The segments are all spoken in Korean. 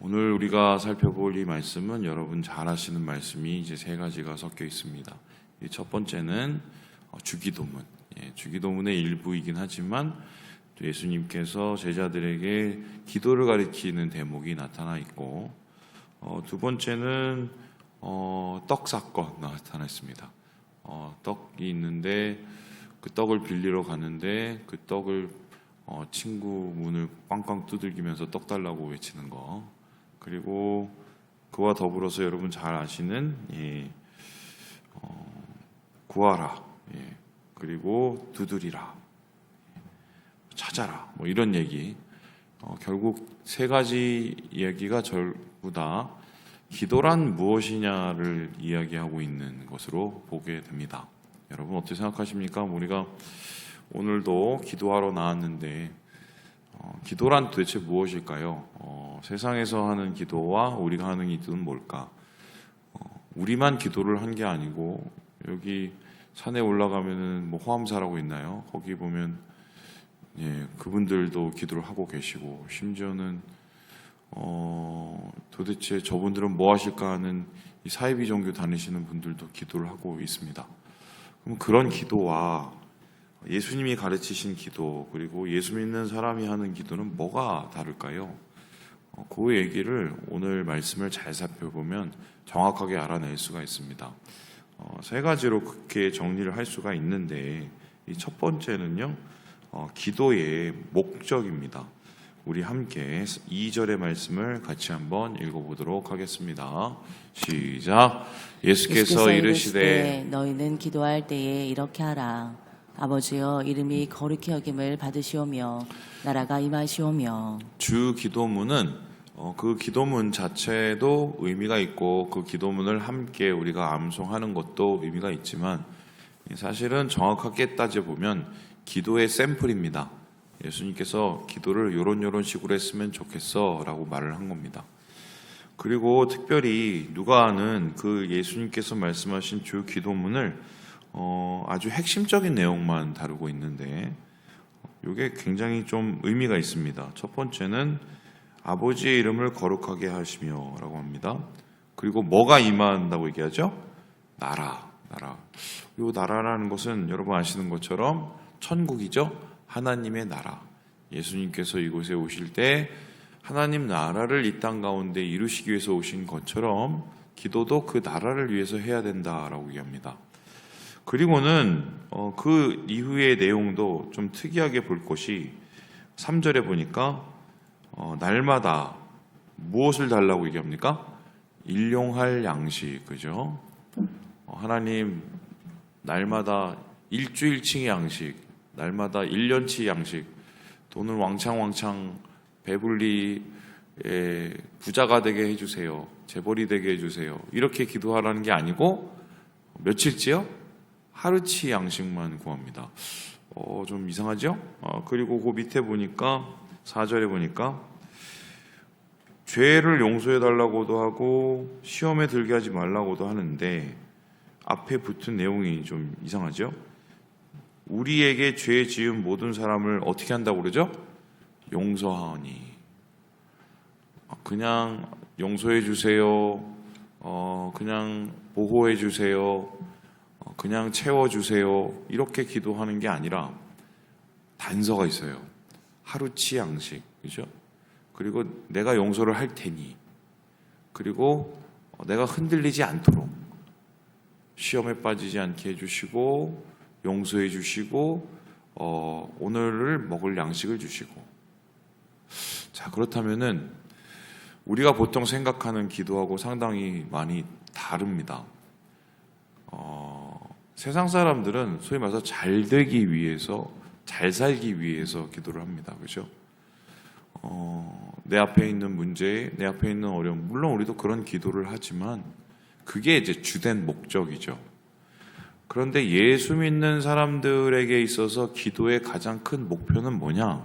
오늘 우리가 살펴볼 이 말씀은 여러분 잘 아시는 말씀이 이제 세 가지가 섞여 있습니다. 이첫 번째는 어, 주기도문. 예, 주기도문의 일부이긴 하지만 또 예수님께서 제자들에게 기도를 가리키는 대목이 나타나 있고 어, 두 번째는 어, 떡 사건 나타나 있습니다. 어, 떡이 있는데 그 떡을 빌리러 가는데 그 떡을 어, 친구 문을 꽝꽝 두들기면서 떡 달라고 외치는 거 그리고 그와 더불어서 여러분 잘 아시는 예, 어, 구하라 예, 그리고 두드리라 찾아라 뭐 이런 얘기 어, 결국 세 가지 이야기가 전부 다 기도란 무엇이냐를 이야기하고 있는 것으로 보게 됩니다. 여러분 어떻게 생각하십니까? 우리가 오늘도 기도하러 나왔는데 어, 기도란 도대체 무엇일까요? 어, 세상에서 하는 기도와 우리가 하는 기도는 뭘까? 어, 우리만 기도를 한 게 아니고 여기 산에 올라가면은 뭐 호암사라고 있나요? 거기 보면 예, 그분들도 기도를 하고 계시고 심지어는 어, 도대체 저분들은 뭐 하실까 하는 이 사이비 종교 다니시는 분들도 기도를 하고 있습니다. 그럼 그런 기도와 예수님이 가르치신 기도 그리고 예수 믿는 사람이 하는 기도는 뭐가 다를까요? 어, 그 얘기를 오늘 말씀을 잘 살펴보면 정확하게 알아낼 수가 있습니다. 어, 세 가지로 그렇게 정리를 할 수가 있는데 이첫 번째는요, 어, 기도의 목적입니다. 우리 함께 2절의 말씀을 같이 한번 읽어보도록 하겠습니다. 시작. 예수께서 이르시되 너희는 기도할 때에 이렇게 하라. 아버지여 이름이 거룩히 여김을 받으시오며 나라가 임하시오며 주 기도문은 어, 그 기도문 자체도 의미가 있고 그 기도문을 함께 우리가 암송하는 것도 의미가 있지만 사실은 정확하게 따져보면 기도의 샘플입니다. 예수님께서 기도를 요런 요런 식으로 했으면 좋겠어 라고 말을 한 겁니다. 그리고 특별히 누가는 그 예수님께서 말씀하신 주 기도문을 어, 아주 핵심적인 내용만 다루고 있는데 이게 굉장히 좀 의미가 있습니다. 첫 번째는 아버지의 이름을 거룩하게 하시며라고 합니다. 그리고 뭐가 임한다고 얘기하죠? 나라, 나라. 이 나라라는 것은 여러분 아시는 것처럼 천국이죠. 하나님의 나라. 예수님께서 이곳에 오실 때 하나님 나라를 이 땅 가운데 이루시기 위해서 오신 것처럼 기도도 그 나라를 위해서 해야 된다라고 얘기합니다. 그리고는 어, 그 이후의 내용도 좀 특이하게 볼 것이 3절에 보니까 어, 날마다 무엇을 달라고 얘기합니까? 일용할 양식, 그죠? 어, 하나님 날마다 일주일치의 양식, 날마다 1년치 양식, 돈을 왕창왕창 배불리 에, 부자가 되게 해주세요. 재벌이 되게 해주세요. 이렇게 기도하라는 게 아니고 며칠치요? 하루치 양식만 구합니다. 어, 좀 이상하죠? 어, 그리고 그 밑에 보니까 4절에 보니까 죄를 용서해 달라고도 하고 시험에 들게 하지 말라고도 하는데 앞에 붙은 내용이 좀 이상하죠? 우리에게 죄 지은 모든 사람을 어떻게 한다고 그러죠? 용서하니. 아, 그냥 용서해 주세요. 어, 그냥 보호해 주세요. 어, 그냥 채워 주세요. 이렇게 기도하는 게 아니라 단서가 있어요. 하루치 양식. 그죠? 그리고 내가 용서를 할 테니. 그리고 어, 내가 흔들리지 않도록 시험에 빠지지 않게 해주시고 용서해 주시고 어, 오늘을 먹을 양식을 주시고 자 그렇다면은 우리가 보통 생각하는 기도하고 상당히 많이 다릅니다. 어, 세상 사람들은 소위 말해서 잘 되기 위해서 잘 살기 위해서 기도를 합니다. 그죠? 어, 내 앞에 있는 문제, 내 앞에 있는 어려움, 물론 우리도 그런 기도를 하지만 그게 이제 주된 목적이죠. 그런데 예수 믿는 사람들에게 있어서 기도의 가장 큰 목표는 뭐냐?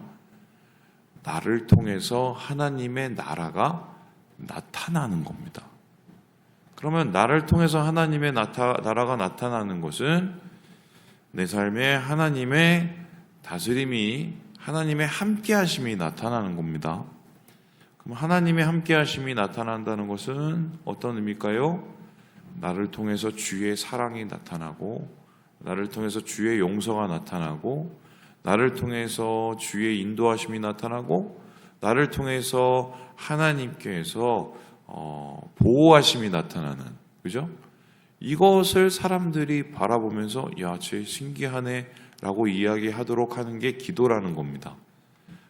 나를 통해서 하나님의 나라가 나타나는 겁니다. 그러면 나를 통해서 하나님의 나타, 나라가 나타나는 것은 내 삶에 하나님의 다스림이 하나님의 함께 하심이 나타나는 겁니다. 그럼 하나님의 함께 하심이 나타난다는 것은 어떤 의미일까요? 나를 통해서 주의 사랑이 나타나고 나를 통해서 주의 용서가 나타나고 나를 통해서 주의 인도하심이 나타나고 나를 통해서 하나님께서 어, 보호하심이 나타나는 그죠? 이것을 사람들이 바라보면서 야, 쟤 신기하네라고 이야기하도록 하는 게 기도라는 겁니다.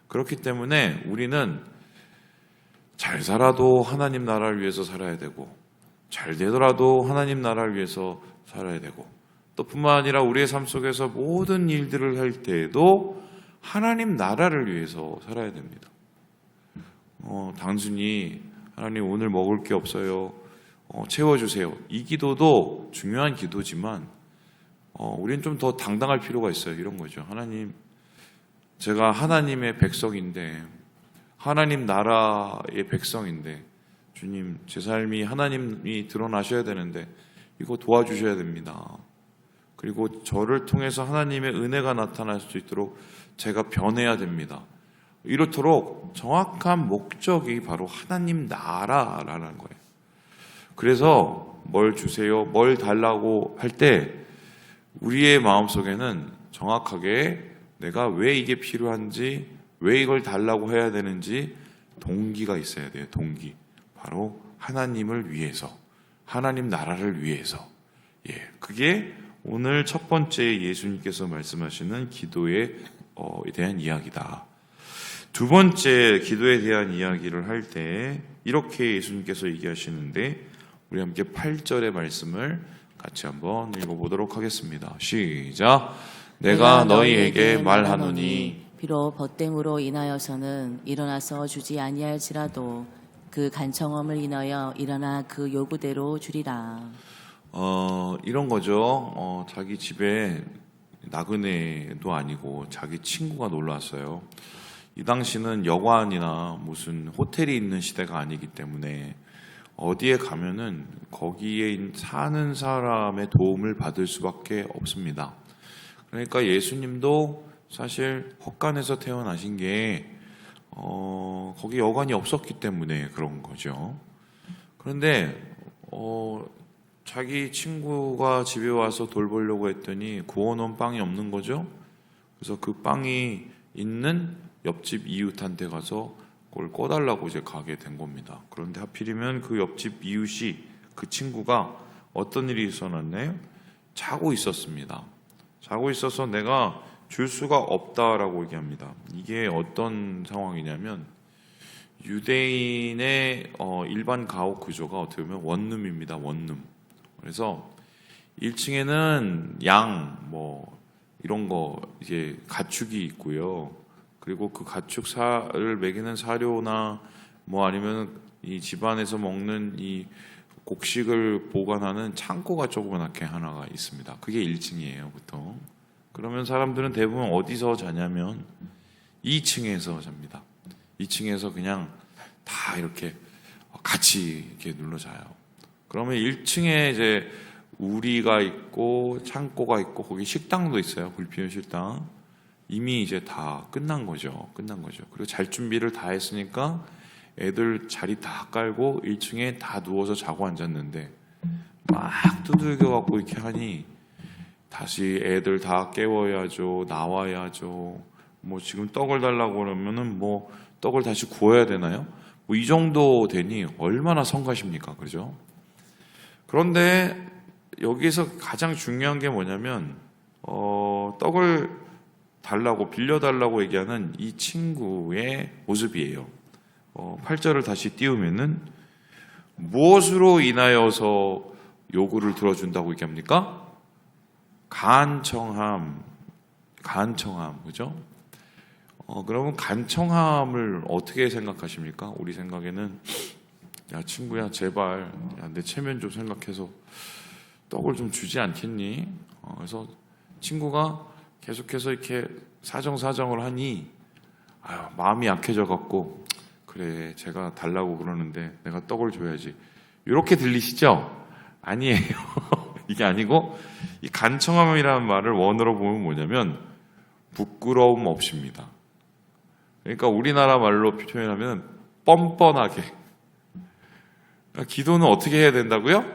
그렇기 때문에 우리는 잘 살아도 하나님 나라를 위해서 살아야 되고 잘 되더라도 하나님 나라를 위해서 살아야 되고 또 뿐만 아니라 우리의 삶 속에서 모든 일들을 할 때에도 하나님 나라를 위해서 살아야 됩니다. 어, 단순히 하나님 오늘 먹을 게 없어요. 어, 채워주세요. 이 기도도 중요한 기도지만 어, 우리는 좀 더 당당할 필요가 있어요. 이런 거죠. 하나님, 제가 하나님의 백성인데 하나님 나라의 백성인데 주님 제 삶이 하나님이 드러나셔야 되는데 이거 도와주셔야 됩니다. 그리고 저를 통해서 하나님의 은혜가 나타날 수 있도록 제가 변해야 됩니다. 이렇도록 정확한 목적이 바로 하나님 나라라는 거예요. 그래서 뭘 주세요, 뭘 달라고 할 때 우리의 마음 속에는 정확하게 내가 왜 이게 필요한지, 왜 이걸 달라고 해야 되는지 동기가 있어야 돼요. 동기. 바로 하나님을 위해서, 하나님 나라를 위해서. 예, 그게 오늘 첫 번째 예수님께서 말씀하시는 기도에 어, 대한 이야기다. 두 번째 기도에 대한 이야기를 할 때 이렇게 예수님께서 얘기하시는데 우리 함께 8절의 말씀을 같이 한번 읽어보도록 하겠습니다. 시작. 내가 너희에게 말하노니 비록 벗됨으로 인하여서는 일어나서 주지 아니할지라도 그 간청함을 인하여 일어나 그 요구대로 주리라. 어, 이런 거죠. 어, 자기 집에 나그네도 아니고 자기 친구가 놀러 왔어요. 이 당시는 여관이나 무슨 호텔이 있는 시대가 아니기 때문에 어디에 가면은 거기에 사는 사람의 도움을 받을 수밖에 없습니다. 그러니까 예수님도 사실 헛간에서 태어나신 게 어, 거기 여관이 없었기 때문에 그런 거죠. 그런데 어, 자기 친구가 집에 와서 돌보려고 했더니 구워놓은 빵이 없는 거죠. 그래서 그 빵이 있는 옆집 이웃한테 가서 그걸 꺼달라고 이제 가게 된 겁니다. 그런데 하필이면 그 옆집 이웃이 그 친구가 어떤 일이 있었나요? 자고 있었습니다. 자고 있어서 내가 줄 수가 없다라고 얘기합니다. 이게 어떤 상황이냐면 유대인의 어, 일반 가옥 구조가 어떻게 보면 원룸입니다. 원룸. 그래서 1층에는 양, 뭐, 이런 거, 이제 가축이 있고요. 그리고 그 가축사를 먹이는 사료나 뭐 아니면 이 집안에서 먹는 이 곡식을 보관하는 창고가 조그맣게 하나가 있습니다. 그게 1층이에요, 보통. 그러면 사람들은 대부분 어디서 자냐면 2층에서 잡니다. 2층에서 그냥 다 이렇게 같이 이렇게 눌러 자요. 그러면 1층에 이제 우리가 있고 창고가 있고 거기 식당도 있어요. 불피운 식당. 이미 이제 다 끝난 거죠. 끝난 거죠. 그리고 잘 준비를 다 했으니까 애들 자리 다 깔고 1층에 다 누워서 자고 앉았는데 막 두들겨 갖고 이렇게 하니 다시 애들 다 깨워야죠. 나와야죠. 뭐 지금 떡을 달라고 그러면은 뭐 떡을 다시 구워야 되나요? 뭐 이 정도 되니 얼마나 성가십니까? 그죠? 그런데 여기서 가장 중요한 게 뭐냐면 어, 떡을 달라고 빌려달라고 얘기하는 이 친구의 모습이에요. 어, 8절을 다시 띄우면은 무엇으로 인하여서 요구를 들어준다고 얘기합니까? 간청함, 간청함, 그죠? 어, 그러면 간청함을 어떻게 생각하십니까? 우리 생각에는 야 친구야 제발 야, 내 체면 좀 생각해서 떡을 좀 주지 않겠니? 어, 그래서 친구가 계속해서 이렇게 사정사정을 하니 아유, 마음이 약해져 갖고 그래 제가 달라고 그러는데 내가 떡을 줘야지 이렇게 들리시죠? 아니에요 이게 아니고 이 간청함이라는 말을 원어로 보면 뭐냐면 부끄러움 없입니다 그러니까 우리나라 말로 표현하면 뻔뻔하게. 그러니까 기도는 어떻게 해야 된다고요?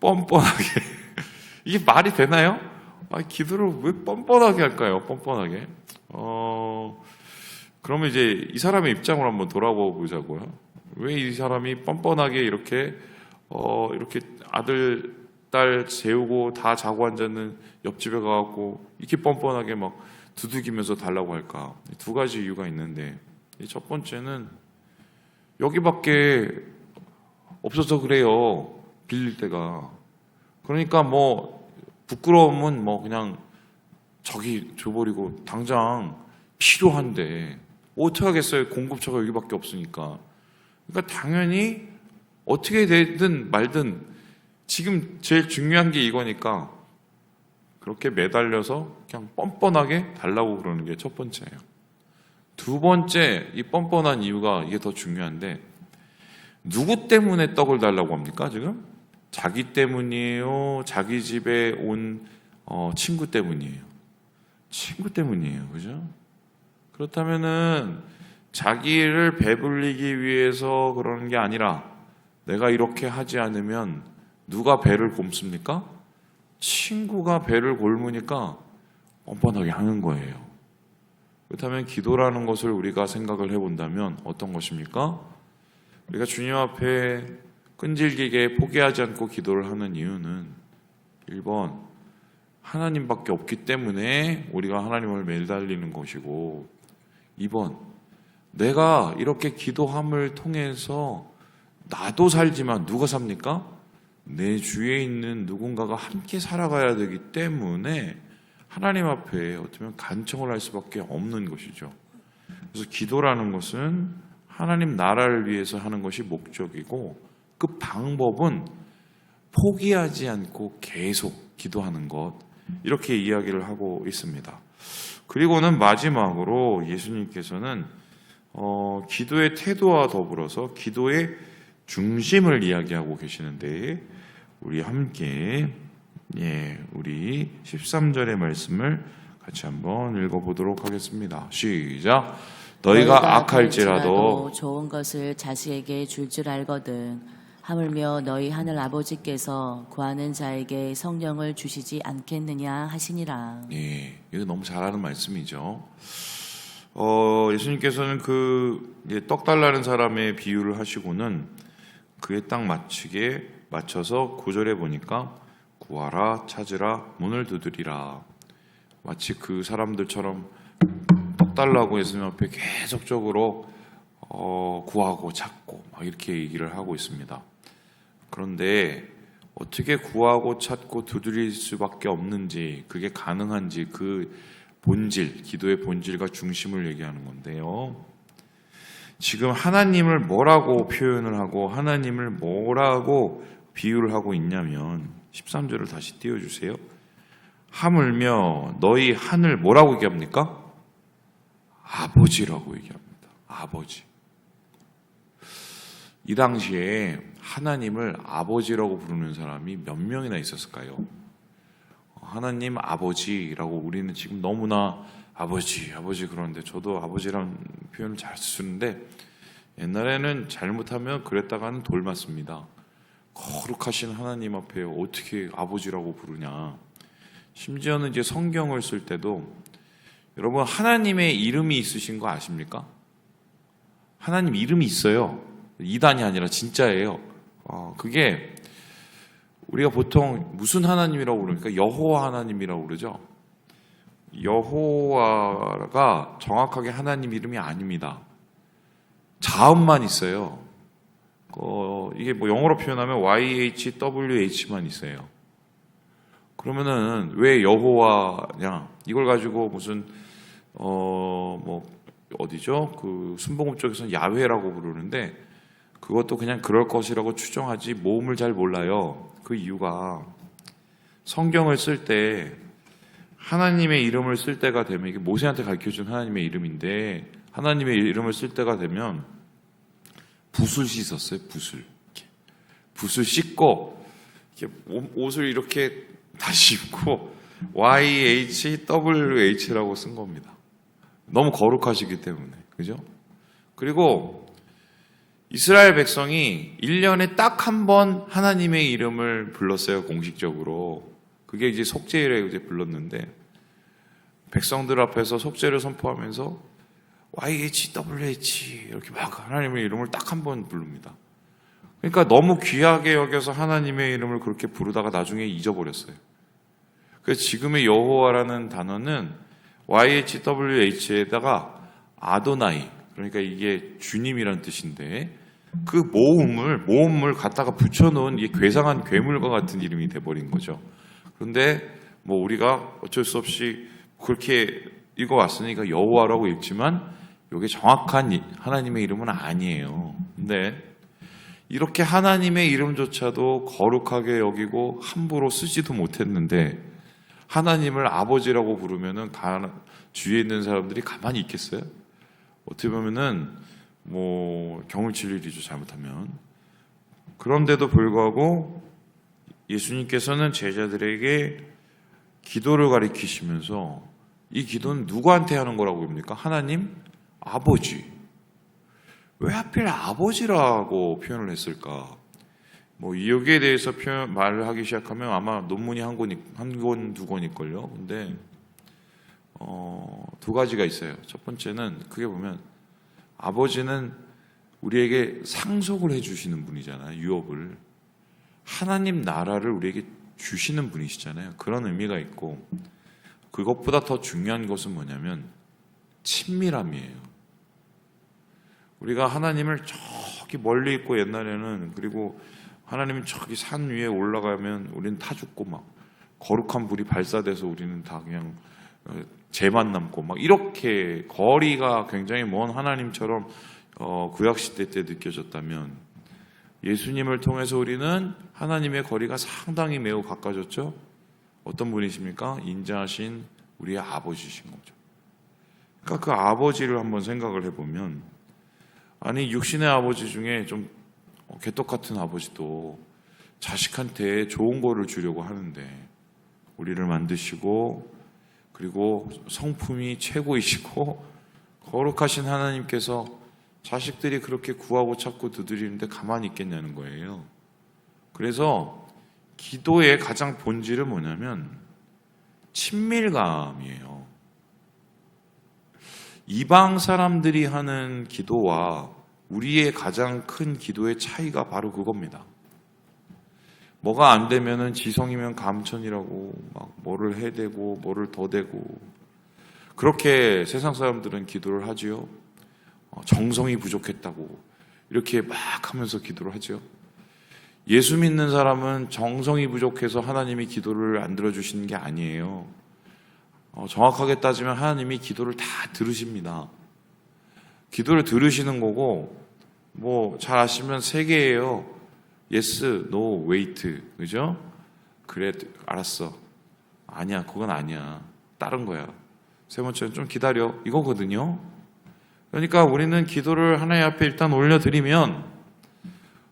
뻔뻔하게. 이게 말이 되나요? 아, 기도를 왜 뻔뻔하게 할까요? 뻔뻔하게. 어, 그러면 이제 이 사람의 입장으로 한번 돌아보고 보자고요. 왜 이 사람이 뻔뻔하게 이렇게, 어, 이렇게 아들, 딸 재우고 다 자고 앉았는 옆집에 가갖고 이렇게 뻔뻔하게 막 두들기면서 달라고 할까? 두 가지 이유가 있는데, 이첫 번째는 여기밖에 없어서 그래요. 빌릴 때가. 그러니까 뭐 부끄러움은 뭐 그냥 저기 줘버리고 당장 필요한데 어떻게 하겠어요? 공급처가 여기밖에 없으니까. 그러니까 당연히 어떻게 되든 말든 지금 제일 중요한 게 이거니까 그렇게 매달려서 그냥 뻔뻔하게 달라고 그러는 게 첫 번째예요. 두 번째 이 뻔뻔한 이유가 이게 더 중요한데 누구 때문에 떡을 달라고 합니까 지금? 자기 때문이에요. 자기 집에 온 어, 친구 때문이에요. 친구 때문이에요. 그죠? 그렇다면은 자기를 배불리기 위해서 그러는 게 아니라 내가 이렇게 하지 않으면 누가 배를 곪습니까? 친구가 배를 골무니까 뻔뻔하게 하는 거예요. 그렇다면 기도라는 것을 우리가 생각을 해본다면 어떤 것입니까? 우리가 주님 앞에 끈질기게 포기하지 않고 기도를 하는 이유는 1번 하나님밖에 없기 때문에 우리가 하나님을 매달리는 것이고 2번 내가 이렇게 기도함을 통해서 나도 살지만 누가 삽니까? 내 주위에 있는 누군가가 함께 살아가야 되기 때문에 하나님 앞에 어쩌면 간청을 할 수밖에 없는 것이죠. 그래서 기도라는 것은 하나님 나라를 위해서 하는 것이 목적이고 그 방법은 포기하지 않고 계속 기도하는 것 이렇게 이야기를 하고 있습니다. 그리고는 마지막으로 예수님께서는 어, 기도의 태도와 더불어서 기도의 중심을 이야기하고 계시는데 우리 함께 예, 우리 13절의 말씀을 같이 한번 읽어보도록 하겠습니다. 시작. 너희가 악할지라도 좋은 것을 자식에게 줄줄 알거든 하물며 너희 하늘 아버지께서 구하는 자에게 성령을 주시지 않겠느냐 하시니라 예, 이거 너무 잘하는 말씀이죠. 어, 예수님께서는 그 떡 달라는 사람의 비유를 하시고는 그에 딱 맞추게 맞춰서 구절에 보니까 구하라 찾으라 문을 두드리라 마치 그 사람들처럼 떡 달라고 예수님 앞에 계속적으로 어, 구하고 찾고 막 이렇게 얘기를 하고 있습니다. 그런데 어떻게 구하고 찾고 두드릴 수밖에 없는지 그게 가능한지 그 본질, 기도의 본질과 중심을 얘기하는 건데요. 지금 하나님을 뭐라고 표현을 하고 하나님을 뭐라고 비유를 하고 있냐면 13절을 다시 띄워주세요. 하물며 너희 하늘 뭐라고 얘기합니까? 아버지라고 얘기합니다. 아버지. 이 당시에 하나님을 아버지라고 부르는 사람이 몇 명이나 있었을까요? 하나님 아버지라고 우리는 지금 너무나 아버지, 아버지 그러는데 저도 아버지란 표현을 잘 쓰는데 옛날에는 잘못하면 그랬다가는 돌 맞습니다. 거룩하신 하나님 앞에 어떻게 아버지라고 부르냐. 심지어는 이제 성경을 쓸 때도 여러분 하나님의 이름이 있으신 거 아십니까? 하나님 이름이 있어요. 이단이 아니라 진짜예요. 어, 그게 우리가 보통 무슨 하나님이라고 그러니까 여호와 하나님이라고 그러죠. 여호와가 정확하게 하나님 이름이 아닙니다. 자음만 있어요. 어, 이게 뭐 영어로 표현하면 YHWH만 있어요. 그러면은 왜 여호와냐? 이걸 가지고 무슨 어 뭐 어디죠? 그 순복음 쪽에서는 야훼라고 부르는데 그것도 그냥 그럴 것이라고 추정하지 모음을 잘 몰라요. 그 이유가 성경을 쓸 때 하나님의 이름을 쓸 때가 되면 이게 모세한테 가르쳐 준 하나님의 이름인데 하나님의 이름을 쓸 때가 되면 붓을 씻었어요. 붓을. 붓을 씻고 이렇게 옷- 옷을 이렇게 다시 입고 YHWH라고 쓴 겁니다. 너무 거룩하시기 때문에 그죠? 그리고 이스라엘 백성이 1년에 딱 한 번 하나님의 이름을 불렀어요, 공식적으로. 그게 이제 속죄일에 이제 불렀는데, 백성들 앞에서 속죄를 선포하면서 YHWH 이렇게 막 하나님의 이름을 딱 한 번 부릅니다. 그러니까 너무 귀하게 여겨서 하나님의 이름을 그렇게 부르다가 나중에 잊어버렸어요. 그래서 지금의 여호와라는 단어는 YHWH에다가 아도나이 그러니까 이게 주님이란 뜻인데 그 모음을 모음을 갖다가 붙여놓은 이게 괴상한 괴물과 같은 이름이 돼버린 거죠. 그런데 뭐 우리가 어쩔 수 없이 그렇게 읽어 왔으니까 여호와라고 읽지만 이게 정확한 이- 하나님의 이름은 아니에요. 근데 이렇게 하나님의 이름조차도 거룩하게 여기고 함부로 쓰지도 못했는데 하나님을 아버지라고 부르면은 가- 주위에 있는 사람들이 가만히 있겠어요? 어떻게 보면은 뭐 경을칠 일이죠 잘못하면 그런데도 불구하고 예수님께서는 제자들에게 기도를 가리키시면서 이 기도는 누구한테 하는 거라고 합니까? 하나님 아버지 왜 하필 아버지라고 표현을 했을까? 뭐 여기에 대해서 표현 말을 하기 시작하면 아마 논문이 한 권, 한 권, 두 권일 걸요. 근데 어, 두 가지가 있어요. 첫 번째는 크게 보면 아버지는 우리에게 상속을 해주시는 분이잖아요. 유업을 하나님 나라를 우리에게 주시는 분이시잖아요. 그런 의미가 있고 그것보다 더 중요한 것은 뭐냐면 친밀함이에요. 우리가 하나님을 저기 멀리 있고 옛날에는 그리고 하나님이 저기 산 위에 올라가면 우리는 타 죽고 막 거룩한 불이 발사돼서 우리는 다 그냥 어, 죄만 남고 막 이렇게 거리가 굉장히 먼 하나님처럼 어, 구약 시대 때 느껴졌다면 예수님을 통해서 우리는 하나님의 거리가 상당히 매우 가까워졌죠. 어떤 분이십니까? 인자하신 우리의 아버지신 거죠. 그러니까 그 아버지를 한번 생각을 해보면 아니 육신의 아버지 중에 좀 어, 개떡 같은 아버지도 자식한테 좋은 거를 주려고 하는데 우리를 만드시고 그리고 성품이 최고이시고 거룩하신 하나님께서 자식들이 그렇게 구하고 찾고 두드리는데 가만히 있겠냐는 거예요. 그래서 기도의 가장 본질은 뭐냐면 친밀감이에요. 이방 사람들이 하는 기도와 우리의 가장 큰 기도의 차이가 바로 그겁니다. 뭐가 안 되면은 지성이면 감천이라고 막 뭐를 해대고 뭐를 더 대고 그렇게 세상 사람들은 기도를 하지요. 어, 정성이 부족했다고 이렇게 막 하면서 기도를 하죠. 예수 믿는 사람은 정성이 부족해서 하나님이 기도를 안 들어주시는 게 아니에요. 어, 정확하게 따지면 하나님이 기도를 다 들으십니다. 기도를 들으시는 거고 뭐 잘 아시면 세 개예요. Yes, no, wait. 그죠? 그래 알았어. 아니야. 그건 아니야. 다른 거야. 세 번째는 좀 기다려. 이거거든요. 그러니까 우리는 기도를 하나님 앞에 일단 올려드리면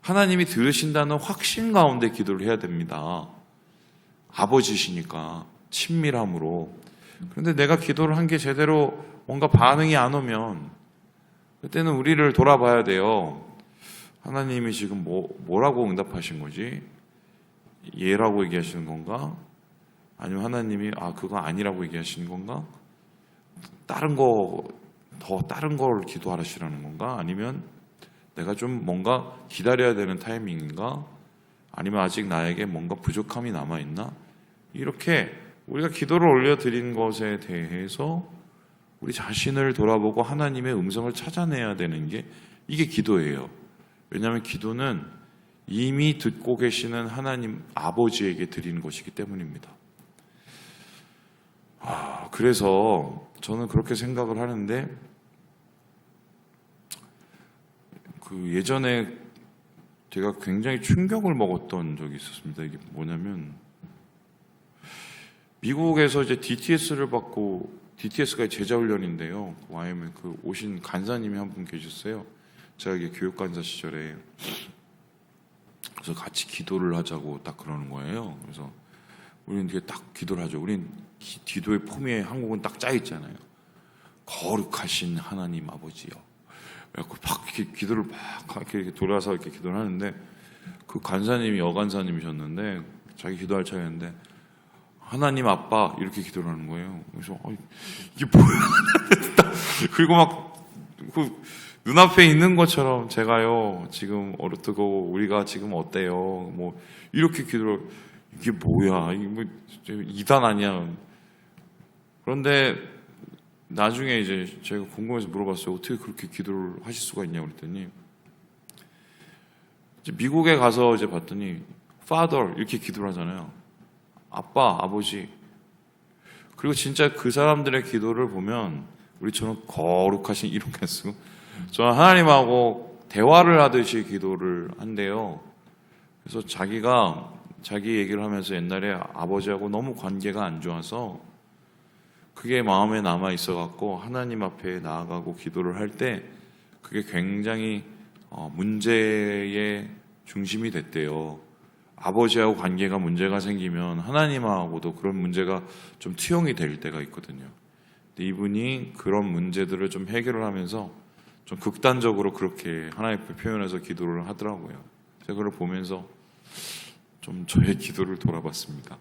하나님이 들으신다는 확신 가운데 기도를 해야 됩니다. 아버지시니까 친밀함으로. 그런데 내가 기도를 한 게 제대로 뭔가 반응이 안 오면 그때는 우리를 돌아봐야 돼요. 하나님이 지금 뭐, 뭐라고 응답하신 거지? 예라고 얘기하시는 건가? 아니면 하나님이 아 그거 아니라고 얘기하시는 건가? 다른 거 더 다른 걸 기도하시라는 건가? 아니면 내가 좀 뭔가 기다려야 되는 타이밍인가? 아니면 아직 나에게 뭔가 부족함이 남아 있나? 이렇게 우리가 기도를 올려 드린 것에 대해서 우리 자신을 돌아보고 하나님의 음성을 찾아내야 되는 게 이게 기도예요. 왜냐하면 기도는 이미 듣고 계시는 하나님 아버지에게 드리는 것이기 때문입니다. 아, 그래서 저는 그렇게 생각을 하는데 그 예전에 제가 굉장히 충격을 먹었던 적이 있었습니다. 이게 뭐냐면 미국에서 이제 DTS를 받고 DTS가 제자 훈련인데요. YM에 그 오신 간사님이 한 분 계셨어요. 제가 이게 교육 간사 시절에 그래서 같이 기도를 하자고 딱 그러는 거예요. 그래서 우리는 이게 딱 기도를 하죠. 우린 기- 기도의 폼에 한국은 딱 짜 있잖아요. 거룩하신 하나님 아버지요. 그래갖고 막 이렇게 기도를 막 이렇게, 돌아서 이렇게 기도를 하는데 그 간사님이 여간사님이셨는데 자기 기도할 차였는데 하나님 아빠 이렇게 기도를 하는 거예요. 그래서 어, 이게 뭐야? 그리고 막그 눈앞에 있는 것처럼 제가요 지금 어떻고 우리가 지금 어때요? 뭐 이렇게 기도를 이게 뭐야? 이게 뭐 이단 아니야? 그런데 나중에 이제 제가 궁금해서 물어봤어요. 어떻게 그렇게 기도를 하실 수가 있냐 그랬더니 미국에 가서 이제 봤더니 father 이렇게 기도를 하잖아요. 아빠, 아버지. 그리고 진짜 그 사람들의 기도를 보면 우리처럼 거룩하신 이렇게 쓰고 저는 하나님하고 대화를 하듯이 기도를 한대요. 그래서 자기가 자기 얘기를 하면서 옛날에 아버지하고 너무 관계가 안 좋아서 그게 마음에 남아 있어 갖고 하나님 앞에 나아가고 기도를 할 때 그게 굉장히 어, 문제의 중심이 됐대요. 아버지하고 관계가 문제가 생기면 하나님하고도 그런 문제가 좀 투영이 될 때가 있거든요. 이분이 그런 문제들을 좀 해결을 하면서 좀 극단적으로 그렇게 하나님 표현해서 기도를 하더라고요. 제가 그걸 보면서 좀 저의 기도를 돌아봤습니다.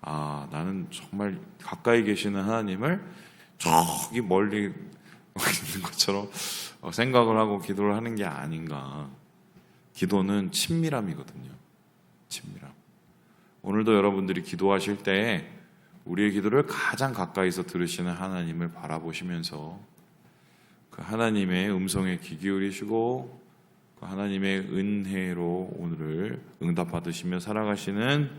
아, 나는 정말 가까이 계시는 하나님을 저기 멀리 있는 것처럼 어, 생각을 하고 기도를 하는 게 아닌가. 기도는 친밀함이거든요. 친밀함. 오늘도 여러분들이 기도하실 때 우리의 기도를 가장 가까이서 들으시는 하나님을 바라보시면서 그 하나님의 음성에 귀 기울이시고 그 하나님의 은혜로 오늘을 응답받으시며 살아가시는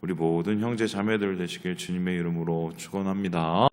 우리 모든 형제 자매들 되시길 주님의 이름으로 축원합니다.